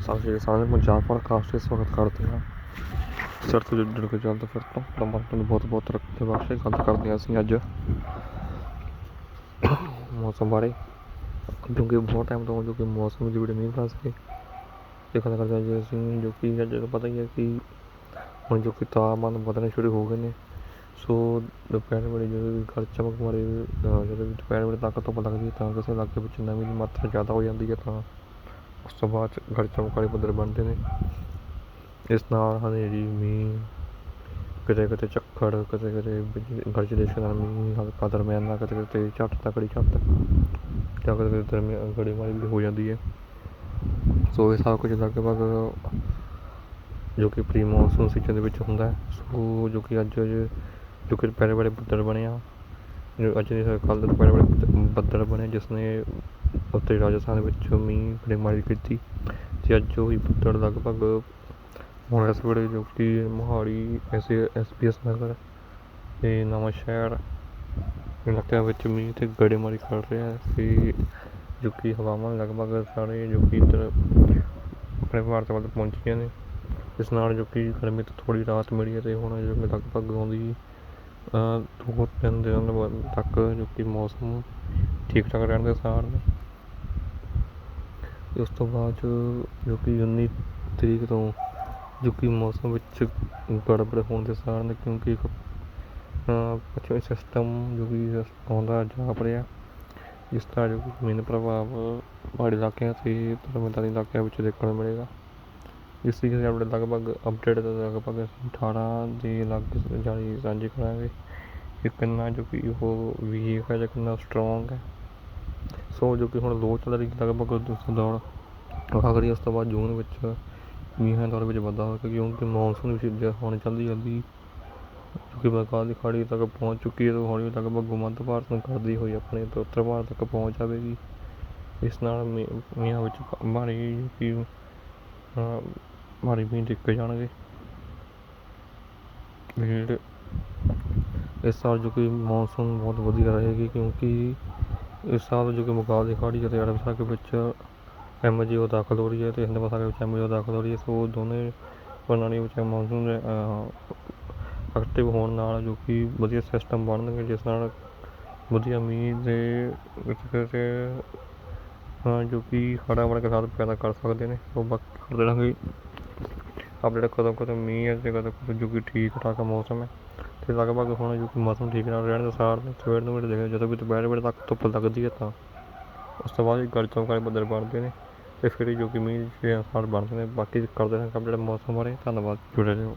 ਸਤਿ ਸ਼੍ਰੀ ਅਕਾਲ ਪੰਜਾਬ ਪੋਡਕਾਸਟ ਇਸ ਵਕਤ ਕਰਦੇ ਹਾਂ। ਸਿਰ ਤੋਂ ਜੁੜ ਕੇ ਚੱਲਦੇ ਫਿਰ ਤੋਂ ਪਰਮਾਤਮਾ ਨੂੰ ਬਹੁਤ ਬਹੁਤ ਰੱਖੇ ਬਖਸ਼ੇ ਗੱਲ ਕਰਦੇ ਹਾਂ ਅਸੀਂ ਅੱਜ। ਮੌਸਮ ਬਾਰੇ। ਕਿਉਂਕਿ ਬਹੁਤ ਟਾਈਮ ਤੋਂ ਜੋ ਕਿ ਮੌਸਮ ਦੀ ਵੀਡੀਓ ਨਹੀਂ ਬਣਾ ਸਕੇ। ਇਹ ਗੱਲ ਕਰਦੇ ਹਾਂ ਜੀ ਅਸੀਂ, ਜੋ ਕਿ ਅੱਜ ਪਤਾ ਹੀ ਹੈ ਕਿ ਹੁਣ ਜੋ ਕਿ ਤਾਪਮਾਨ ਵਧਣੇ ਸ਼ੁਰੂ ਹੋ ਗਏ ਨੇ। ਸੋ ਦੁਪਹਿਰ ਵੇਲੇ ਜਦੋਂ ਵੀ ਘਰ ਚਮਕ ਮਾਰੇ ਜਦੋਂ ਦੁਪਹਿਰ ਵੇਲੇ ਤੱਕ ਧੁੱਪ ਲੱਗਦੀ ਹੈ ਤਾਂ ਕਿਸੇ ਇਲਾਕੇ ਵਿੱਚ ਨਮੀ ਦੀ ਮਾਤਰਾ ਜ਼ਿਆਦਾ ਹੋ ਜਾਂਦੀ ਹੈ ਤਾਂ ਉਸ ਤੋਂ ਬਾਅਦ 'ਚ ਘਰ ਚਮਕ ਵਾਲੇ ਬੱਦਲ ਬਣਦੇ ਨੇ। ਇਸ ਨਾਲ ਹਨੇਰੀ ਮੀਂਹ, ਕਿਤੇ ਕਿਤੇ ਝੱਖੜ, ਕਿਤੇ ਕਿਤੇ ਬਿਜਲੀ- ਗਰਜ ਦੇ ਨਾਲ ਮੀਂਹ ਹਲਕਾ ਦਰਮਿਆਨਾ ਕਿਤੇ ਕਿਤੇ ਝੱਟ ਤਕੜੀ ਝੱਟ, ਜਾਂ ਕਿਤੇ ਕਿਤੇ ਦਰਮਿਆਨ ਗੜੇਮਾਰੀ ਵੀ ਹੋ ਜਾਂਦੀ ਹੈ। ਸੋ ਇਹ ਸਭ ਕੁਝ ਲਗਭਗ ਜੋ ਕਿ ਪ੍ਰੀ ਮੌਨਸੂਨ ਸੀਜ਼ਨ ਦੇ ਵਿੱਚ ਹੁੰਦਾ ਸੋ ਜੋ ਕਿ ਅੱਜ ਜੋ ਕਿ ਪਹਿਲੇ ਵਾਲੇ ਬੱਦਲ ਬਣੇ ਆ। ਅੱਜ ਨਹੀਂ ਕੱਲ੍ਹ ਦੇ ਪਹਿਲੇ ਬੜੇ ਬੱਦਲ ਬਣੇ, ਜਿਸ ਨੇ ਉੱਤਰੀ ਰਾਜਸਥਾਨ ਵਿੱਚ ਮੀਂਹ ਗੜੇਮਾਰੀ ਕੀਤੀ ਅਤੇ ਅੱਜ ਉਹੀ ਬੱਦਲ ਲਗਭਗ ਹੁਣ ਇਸ ਵੇਲੇ ਜੋ ਕਿ ਮੋਹਾਲੀ ਐਸੇ ਐਸ ਪੀ ਐਸ ਨਗਰ ਅਤੇ ਨਵਾਂ ਸ਼ਹਿਰ ਇਲਾਕਿਆਂ ਵਿੱਚ ਮੀਂਹ ਤੇ ਗੜੇਮਾਰੀ ਕਰ ਰਿਹਾ ਹੈ ਜੋ ਕਿ ਹਵਾਵਾਂ ਲਗਭਗ ਸਾਰੇ ਜੋ ਕਿ ਇੱਧਰ ਆਪਣੇ ਭਾਰਤ ਵੱਲ ਪਹੁੰਚੀਆਂ ਨੇ। ਇਸ ਨਾਲ ਜੋ ਕਿ ਗਰਮੀ ਤੋਂ ਥੋੜ੍ਹੀ ਰਾਹਤ ਮਿਲੀ ਹੈ ਅਤੇ ਹੁਣ ਜੋ ਕਿ ਲਗਭਗ ਆਉਂਦੀ ਦੋ ਤਿੰਨ ਦਿਨ ਤੱਕ ਜੋ ਕਿ ਮੌਸਮ ਠੀਕ ਠਾਕ ਰਹਿਣ ਦੇ ਆਸਾਰ ਨੇ। ਤੇ ਉਸ ਤੋਂ ਬਾਅਦ 'ਚ ਜੋ ਕਿ 19 ਤਰੀਕ ਤੋਂ ਜੋ ਕਿ ਮੌਸਮ ਵਿੱਚ ਗੜਬੜ ਹੋਣ ਦੇ ਕਾਰਨ ਕਿਉਂਕਿ ਪੱਛਮੀ ਸਿਸਟਮ ਜੋ ਕਿ ਆਉਂਦਾ ਜਾ ਰਿਹਾ ਜਿਸ ਦਾ ਜੋ ਕਿ ਮੇਨ ਪ੍ਰਭਾਵ ਪਹਾੜੀ ਇਲਾਕਿਆਂ ਤੇ ਧਰਮਦਾਰੀ ਇਲਾਕਿਆਂ ਵਿੱਚ ਦੇਖਣ ਨੂੰ ਮਿਲੇਗਾ। ਇਸ ਦੀ ਆਪਣੇ ਲਗਭਗ ਅਪਡੇਟ ਲਗਭਗ ਅਠਾਰਾਂ 18 ਦੇ ਲਗਭਗ ਜਾਰੀ ਸਾਂਝੀ ਕਰਾਂਗੇ ਕਿ ਕਿੰਨਾ ਜੋ ਕਿ ਉਹ ਵੀਕ ਹੈ ਜਾਂ ਕਿੰਨਾ ਸਟਰੋਂਗ ਹੈ। ਸੋ ਜੋ ਕਿ ਹੁਣ ਲੋ ਚੱਲ ਰਹੀ ਲਗਭਗ ਉਸ ਦੌੜ ਆਖਰੀ ਉਸ ਤੋਂ ਬਾਅਦ ਜੂਨ ਵਿੱਚ, ਮੀਂਹਾਂ ਦੌਰ ਵਿੱਚ ਵਾਧਾ ਹੋਵੇਗਾ ਕਿਉਂਕਿ ਮੌਨਸੂਨ ਵਿੱਚ ਹੁਣ ਜਲਦੀ ਜਲਦੀ ਜੋ ਕਿ ਬੰਗਾਲ ਦੀ ਖਾੜੀ ਤੱਕ ਪਹੁੰਚ ਚੁੱਕੀ ਹੈ ਤੇ ਹੌਲੀ ਲਗਭਗ ਮੱਧ ਭਾਰਤ ਨੂੰ ਕਰਦੀ ਹੋਈ ਆਪਣੇ ਤੋਂ ਉੱਤਰ ਭਾਰਤ ਤੱਕ ਪਹੁੰਚ ਜਾਵੇਗੀ। ਇਸ ਨਾਲ ਮੀ, ਮੀਂਹਾਂ ਵਿੱਚ ਭਾਰੀ ਕਿ ਭਾਰੀ ਮੀਂਹ ਡਿੱਗ ਜਾਣਗੇ। ਇਸ ਸਾਲ ਜੋ ਕਿ ਮੌਨਸੂਨ ਬਹੁਤ ਵਧੀਆ ਰਹੇਗੀ ਕਿਉਂਕਿ ਇਸ ਸਾਲ ਜੋ ਕਿ ਬੰਗਾਲ ਦੀ ਖਾੜੀ ਅਤੇ ਅਰਬ ਸਾਗਰ ਵਿੱਚ ਐਮ ਜੀ ਓ ਦਾਖਲ ਹੋ ਰਹੀ ਹੈ ਤੇ ਹਿੰਦ ਮਹਾਸਾਗਰ ਵਿੱਚ ਐਮ ਜੀ ਓ ਦਾਖਲ ਹੋ ਰਹੀ ਹੈ। ਸੋ ਦੋਨੇ ਪ੍ਰਣਾਲੀ ਵਿੱਚ ਮੌਨਸੂਨ ਐਕਟਿਵ ਹੋਣ ਨਾਲ ਜੋ ਕਿ ਵਧੀਆ ਸਿਸਟਮ ਬਣਨਗੇ, ਜਿਸ ਨਾਲ ਵਧੀਆ ਮੀਂਹ ਦੇ ਵਿੱਚ ਕਿਤੇ ਹਾਂ ਜੋ ਕਿ ਹੜ੍ਹਾਂ ਵਰਗੇ ਹਾਲਾਤ ਪੈਦਾ ਕਰ ਸਕਦੇ ਨੇ। ਉਹ ਬਾਕੀ ਕਰਦੇ ਰਹਾਂਗੇ। ਅਪਡੇਟ ਕਦੋਂ ਕਦੋਂ ਮੀਂਹ ਹੈ ਤੇ ਕਦੋਂ ਕਦੋਂ ਜੋ ਕਿ ਠੀਕ ਠਾਕ ਮੌਸਮ ਹੈ। ਤੇ ਲਗਭਗ ਹੁਣ ਜੋ ਕਿ ਮੌਸਮ ਠੀਕ ਨਾਲ ਰਹਿਣ ਦੇ ਸਾਰ ਸਵੇਰ ਨੂੰ ਵੀ ਦੇਖਿਆ ਜਦੋਂ ਵੀ ਦੁਪਹਿਰ ਵੇਲੇ ਤੱਕ ਧੁੱਪ ਲੱਗਦੀ ਹੈ ਤਾਂ ਉਸ ਤੋਂ ਬਾਅਦ ਗੜ ਚੌਂਕ ਵਾਲੇ ਬੱਦਲ ਬਣਦੇ ਨੇ ਤੇ ਫਿਰ ਜੋ ਕਿ ਮੀਂਹ ਦੇ ਅਨੁਸਾਰ ਬਣਦੇ ਨੇ, ਬਾਕੀ ਕਰਦੇ ਰਹਾਂਗੇ ਅਪਡੇਟ ਮੌਸਮ ਬਾਰੇ, ਧੰਨਵਾਦ, ਜੁੜੇ ਰਹੋ।